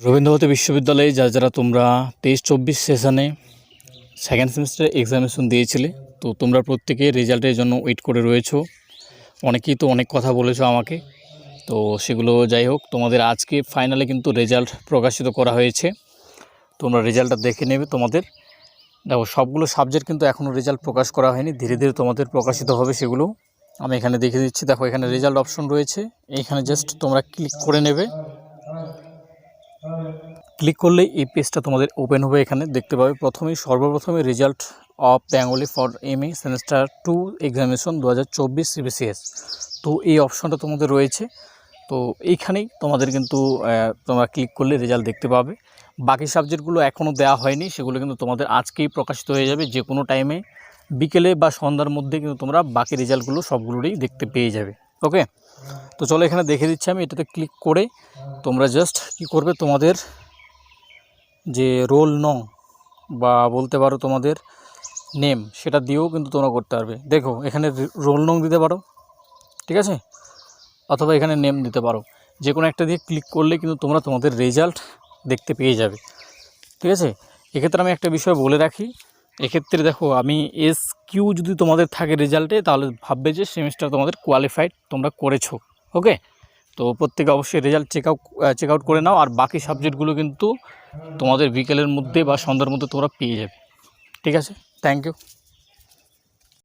রবীন্দ্রভারতী বিশ্ববিদ্যালয়ে যারা যারা তোমরা তেইশ চব্বিশ সেশানে সেকেন্ড সেমিস্টারে এক্সামিনেশন দিয়েছিলে, তো তোমরা প্রত্যেকে রেজাল্টের জন্য ওয়েট করে রয়েছো। অনেকেই তো অনেক কথা বলেছ আমাকে, তো সেগুলো যাই হোক, তোমাদের আজকে ফাইনালে কিন্তু রেজাল্ট প্রকাশিত করা হয়েছে। তোমরা রেজাল্টটা দেখে নেবে তোমাদের। দেখো, সবগুলো সাবজেক্ট কিন্তু এখনও রেজাল্ট প্রকাশ করা হয়নি, ধীরে ধীরে তোমাদের প্রকাশিত হবে সেগুলো। আমি এখানে দেখে দিচ্ছি, দেখো, এখানে রেজাল্ট অপশন রয়েছে। এইখানে জাস্ট তোমরা ক্লিক করে নেবে। ক্লিক করলে এই পেজটা তোমাদের ওপেন হবে এখানে। দেখতে পাবে প্রথমেই সর্বপ্রথমে result of Bengali for M semester two examination দু হাজার চব্বিশ সিবিসিএস তো এই অপশনটা তোমাদের রয়েছে। তো এইখানেই তোমাদের কিন্তু তোমরা ক্লিক করলে রেজাল্ট দেখতে পাবে। বাকি সাবজেক্টগুলো এখনও দেওয়া হয়নি, সেগুলো কিন্তু তোমাদের আজকেই প্রকাশিত হয়ে যাবে। যে কোনো টাইমে বিকেলে বা সন্ধ্যার মধ্যে কিন্তু তোমরা বাকি রেজাল্টগুলো সবগুলোরই দেখতে পেয়ে যাবে। ওকে তো চলো এখানে দেখে দিচ্ছি আমি, এটাতে ক্লিক করে তোমরা জাস্ট কি করবে তোমাদের যে রোল নং বা বলতে পারো তোমাদের নেম সেটা দিয়েও কিন্তু তোমরা করতে পারবে। দেখো, এখানে রোল নং দিতে পারো, ঠিক আছে? অথবা এখানে নেম দিতে পারো। যে কোনো একটা দিয়ে ক্লিক করলে কিন্তু তোমরা তোমাদের রেজাল্ট দেখতে পেয়ে যাবে, ঠিক আছে? এক্ষেত্রে আমি একটা বিষয় বলে রাখি এক্ষেত্রে দেখো, আমি এস কিউ যদি তোমাদের থাকে রেজাল্টে তাহলে ভাববে যে সেমিস্টার তোমাদের কোয়ালিফাইড তোমরা করেছ ওকে তো প্রত্যেকে অবশ্যই result check out check out করে নাও, আর বাকি সাবজেক্টগুলো কিন্তু তোমাদের বিকেলের মধ্যে বা সন্ধ্যার মধ্যে তোমরা পেয়ে যাবে, ঠিক আছে? Thank you